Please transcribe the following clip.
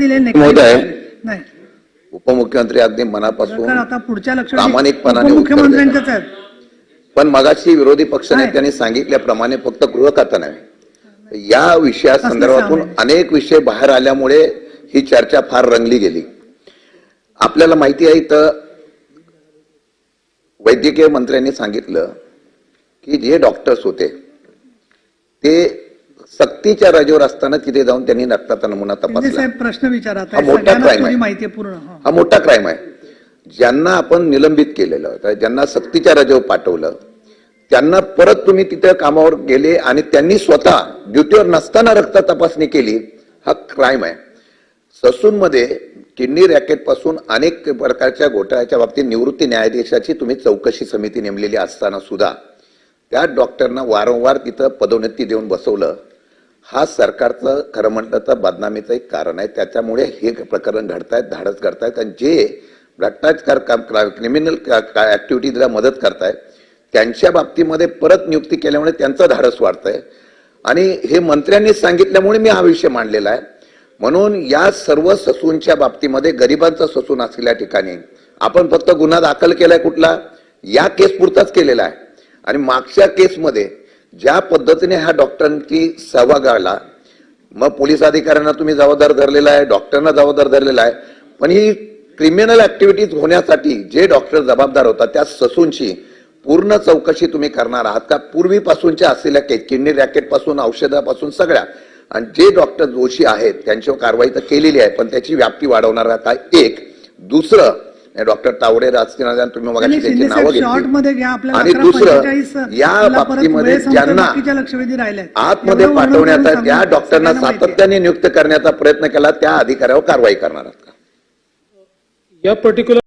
दिले. नाही उपमुख्यमंत्री अगदी मनापासून पुढच्या प्रामाणिकपणाने पण मगाशी विरोधी पक्ष नाही. नेत्यांनी सांगितल्याप्रमाणे फक्त गृह खातं नाही या विषयासंदर्भातून सामान्य. अनेक विषय बाहेर आल्यामुळे ही चर्चा फार रंगली गेली आपल्याला माहिती आहे इथं वैद्यकीय मंत्र्यांनी सांगितलं की जे डॉक्टर्स होते ते सक्तीच्या रजेवर असताना तिथे जाऊन त्यांनी रक्ताचा नमुना शिंदे तपासला प्रश्न विचारत हा मोठा थोडी आहे. हा. मोठा क्राईम आहे ज्यांना आपण निलंबित केलेलं होतं ज्यांना सक्तीच्या रजेवर पाठवलं त्यांना परत तुम्ही तिथे कामावर गेले आणि त्यांनी स्वतः ड्युटीवर नसताना रक्त तपासणी केली हा क्राईम आहे ससूनमध्ये किडनी रॅकेटपासून अनेक प्रकारच्या घोटाळ्याच्या बाबतीत निवृत्ती न्यायाधीशाची तुम्ही चौकशी समिती नेमलेली असताना सुद्धा त्या डॉक्टरना वारंवार तिथं पदोन्नती देऊन बसवलं हा सरकारचं खरं म्हटलं तर बदनामीचं एक कारण आहे. त्याच्यामुळे हे प्रकरण घडतायत धाडस घडतायत आणि जे भ्रष्टाचार काम क्रिमिनल ऍक्टिव्हिटीजला मदत करतायत त्यांच्या बाबतीमध्ये परत नियुक्ती केल्यामुळे त्यांचं धाडस वाढतंय. आणि हे मंत्र्यांनी सांगितल्यामुळे मी हा विषय मांडलेला आहे. म्हणून या सर्व ससूनच्या बाबतीमध्ये गरिबांचा ससून असलेल्या ठिकाणी. आपण फक्त गुन्हा दाखल केलाय कुठला? या केस पुरताच केलेला आहे. आणि मागच्या केसमध्ये ज्या पद्धतीने ह्या डॉक्टरांची सहभाग आला मग पोलीस अधिकाऱ्यांना तुम्ही जबाबदार धरलेला आहे डॉक्टरांना जबाबदार धरलेला आहे पण ही क्रिमिनल ऍक्टिव्हिटीज होण्यासाठी जे डॉक्टर जबाबदार होता त्या ससूंची पूर्ण चौकशी तुम्ही करणार आहात का? पूर्वीपासूनच्या असलेल्या के किडनी रॅकेटपासून औषधापासून सगळ्या. आणि जे डॉक्टर जोशी आहेत त्यांच्यावर कारवाई तर केलेली आहे पण त्याची व्याप्ती वाढवणार आहात एक. दुसरं डॉक्टर तावडे राजकीय तुम्ही मग आणि त्यांची शिंदे नावं साहेब शॉर्ट घेतली मध्ये घ्या आपल्याला आणि 11:45 दुसरं या बाबतीमध्ये ज्यांना. आतमध्ये पाठवण्याचा करून ज्या डॉक्टरांना. सातत्याने नियुक्त करण्याचा प्रयत्न केला त्या अधिकाऱ्यावर कारवाई करणार आहात का या पर्टिक्युलर